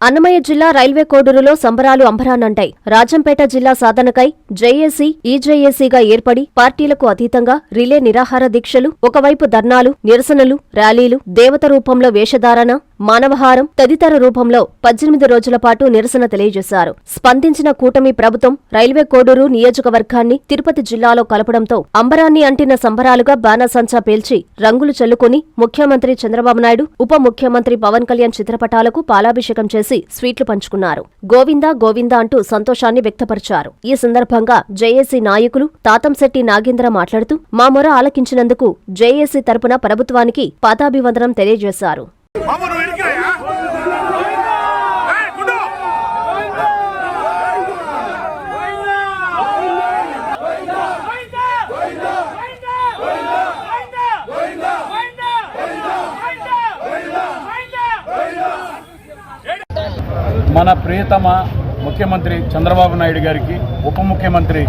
అన్నమయ్య జిల్లా రైల్వే కోడూరులో సంబరాలు అంబరానంటాయి రాజంపేట జిల్లా సాధనకై జేఏసీ ఈజేఏసీగా ఏర్పడి పార్టీలకు అతీతంగా రిలే నిరాహార దీక్షలు ఒకవైపు ధర్నాలు నిరసనలు ర్యాలీలు దేవత రూపంలో వేషధారణ మానవహారం తదితర రూపంలో పద్దెనిమిది రోజుల పాటు నిరసన తెలియజేశారు. స్పందించిన కూటమి ప్రభుత్వం రైల్వే కోడూరు నియోజకవర్గాన్ని తిరుపతి జిల్లాలో కలపడంతో అంబరాన్ని అంటిన సంబరాలుగా బాణాసంచా పేల్చి రంగులు చల్లుకుని ముఖ్యమంత్రి చంద్రబాబు నాయుడు ఉప ముఖ్యమంత్రి పవన్ కళ్యాణ్ చిత్రపటాలకు పాలాభిషేకం చేసి స్వీట్లు పంచుకున్నారు. గోవిందా గోవిందా అంటూ సంతోషాన్ని వ్యక్తపరిచారు. ఈ సందర్భంగా జేఏసీ నాయకులు తాతంశెట్టి నాగేంద్ర మాట్లాడుతూ మా మొర ఆలకించినందుకు జేఏసీ తరపున ప్రభుత్వానికి పాతాభివందనం తెలియజేశారు. మన ప్రియతమ ముఖ్యమంత్రి చంద్రబాబు నాయుడు గారికి ఉప ముఖ్యమంత్రి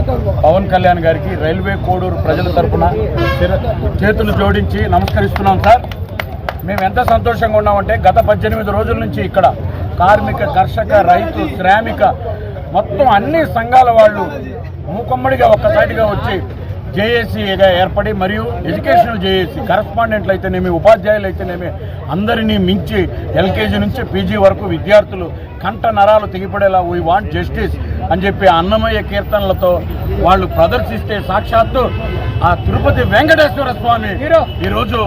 పవన్ కళ్యాణ్ గారికి రైల్వే కోడూరు ప్రజల తరపున చేతులు జోడించి నమస్కరిస్తున్నాం సార్. మేము ఎంత సంతోషంగా ఉన్నామంటే గత పద్దెనిమిది రోజుల నుంచి ఇక్కడ కార్మిక కర్షక రైతు శ్రామిక మొత్తం అన్ని సంఘాల వాళ్ళు మూకమ్మడిగా ఒక్కసారిగా వచ్చి జేఏసీగా ఏర్పడి మరియు ఎడ్యుకేషనల్ జేఏసీ కరస్పాండెంట్లు అయితేనేమి ఉపాధ్యాయులు అయితేనేమి అందరినీ మించి ఎల్కేజీ నుంచి పీజీ వరకు విద్యార్థులు కంట నరాలు తెగిపడేలా వీ వాంట్ జస్టిస్ అని చెప్పి అన్నమయ్య కీర్తనలతో వాళ్ళు ప్రదర్శిస్తే సాక్షాత్తు ఆ తిరుపతి వెంకటేశ్వర స్వామి ఈరోజు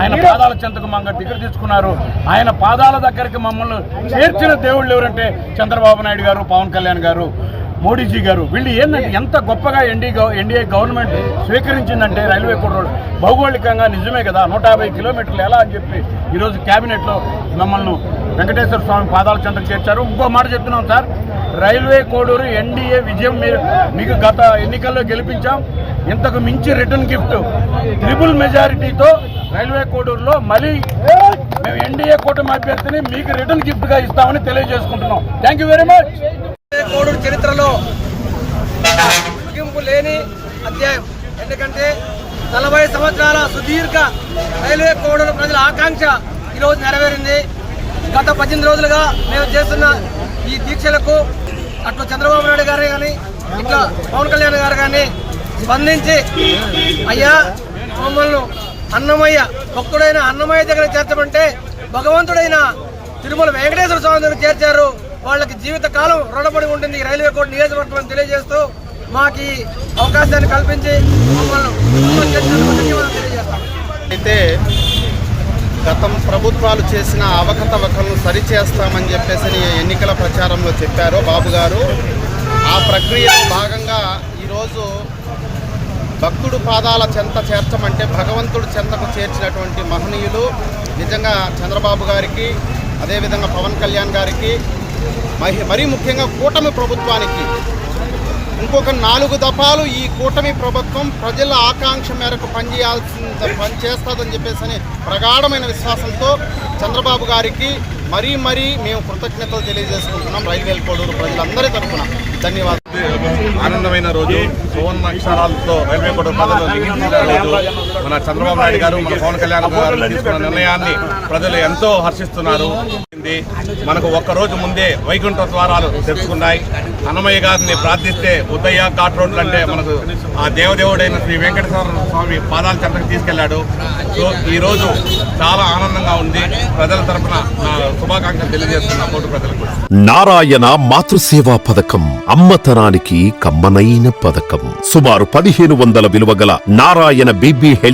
ఆయన పాదాల చెంతకు మంగ టికెట్ తీసుకున్నారు. ఆయన పాదాల దగ్గరికి మమ్మల్ని చేర్చిన దేవుళ్ళు ఎవరంటే చంద్రబాబు నాయుడు గారు పవన్ కళ్యాణ్ గారు. మోడీజీ గారు. వీళ్ళు ఏంటంటే ఎంత గొప్పగా ఎన్డీ ఎన్డీఏ గవర్నమెంట్ స్వీకరించిందంటే రైల్వే కోడ్ భౌగోళికంగా నిజమే కదా నూట యాభై కిలోమీటర్లు ఎలా అని చెప్పి ఈరోజు క్యాబినెట్లో మమ్మల్ని వెంకటేశ్వర స్వామి పాదాల చెంతకు చేర్చారు. ఇంకో మాట చెప్తున్నాం సార్ రైల్వే కోడూరు ఎన్డీఏ విజయం మీరు మీకు గత ఎన్నికల్లో గెలిపించాం. ఇంతకు మించి రిటర్న్ గిఫ్ట్ ట్రిపుల్ మెజారిటీతో రైల్వే కోడూరులో మళ్ళీ మేము ఎన్డీఏ కూటమి అభ్యర్థిని మీకు రిటర్న్ గిఫ్ట్గా ఇస్తామని తెలియజేసుకుంటున్నాం. Thank you very much Koduru చరిత్రలో ముగింపు లేని అధ్యాయం. ఎందుకంటే నలభై సంవత్సరాల సుదీర్ఘ రైల్వే కోడూరు ప్రజల ఆకాంక్ష ఈరోజు నెరవేరింది. గత పద్దెనిమిది రోజులుగా మేము చేస్తున్న ఈ దీక్షలకు అట్లా చంద్రబాబు నాయుడు గారే కానీ ఇట్లా పవన్ కళ్యాణ్ గారు కానీ స్పందించి అయ్యా మమ్మల్ని అన్నమయ్య భక్తుడైన అన్నమయ్య దగ్గర చేర్చమంటే భగవంతుడైన తిరుమల వెంకటేశ్వర స్వామి దగ్గర చేర్చారు. వాళ్ళకి జీవిత కాలం రుణపడి ఉంటుంది ఈ రైల్వే కోర్టు నియోజకవర్గం తెలియజేస్తూ మాకు ఈ అవకాశాన్ని కల్పించి అయితే గతం ప్రభుత్వాలు చేసిన అవకతవకలను సరిచేస్తామని చెప్పేసి ఎన్నికల ప్రచారంలో చెప్పారు బాబు గారు. ఆ ప్రక్రియలో భాగంగా ఈరోజు భక్తుడు పాదాల చెంత చేర్చమంటే భగవంతుడు చెంతకు చేర్చినటువంటి మహనీయులు నిజంగా చంద్రబాబు గారికి అదేవిధంగా పవన్ కళ్యాణ్ గారికి మరీ ముఖ్యంగా కూటమి ప్రభుత్వానికి. ఇంకొక నాలుగు దఫాలు ఈ కూటమి ప్రభుత్వం ప్రజల ఆకాంక్ష మేరకు పనిచేయాల్సిన పని చేస్తుందని చెప్పేసి ప్రగాఢమైన విశ్వాసంతో చంద్రబాబు గారికి మరీ మరీ మేము కృతజ్ఞతలు తెలియజేసుకుంటున్నాం రైల్వే కోడూరు ప్రజలందరి తరఫున. ధన్యవాదాలు. ఆనందమైన రోజు. సువర్ణ అక్షరాలతో రైల్వే కోడూరు ప్రజలు రోజు. మన చంద్రబాబు నాయుడు గారు మన పవన్ కళ్యాణ్ గారు తీసుకున్న నిర్ణయాన్ని ప్రజలు ఎంతో హర్షిస్తున్నారు. మనకు ఒక్క రోజు ముందే వైకుంఠ ద్వారాలు తెరుచుకున్నాయి. అన్నమయ్య గారిని ప్రార్థిస్తే ఉదయ ఘాట్ రోడ్లు అంటే మనకు ఆ దేవదేవుడైన శ్రీ వెంకటేశ్వర స్వామి పాదాల చెంతకు తీసుకెళ్ళాడు. సో ఈ రోజు చాలా ఆనందంగా ఉంది. ప్రజల తరపున నా శుభాకాంక్షలు తెలియజేస్తున్నా కోటి ప్రజలకు నారాయణ మాతృసేవా పథకం అమ్మతనానికి కమ్మనైన పథకం. సుమారు పదిహేను వందల విలువ గల నారాయణ బీబీ హెల్త్